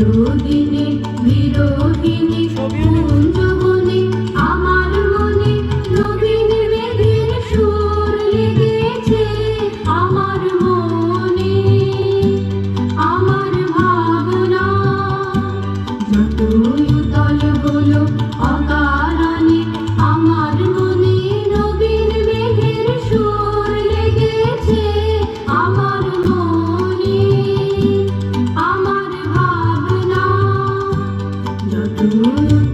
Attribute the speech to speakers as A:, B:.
A: চিরদিনে বিরোহিনী কুঞ্জবনে আমার মনে নবীন মেঘের আমার মনে, আমার ভাবনা যত তল হলো আকাশ Mm-hmm.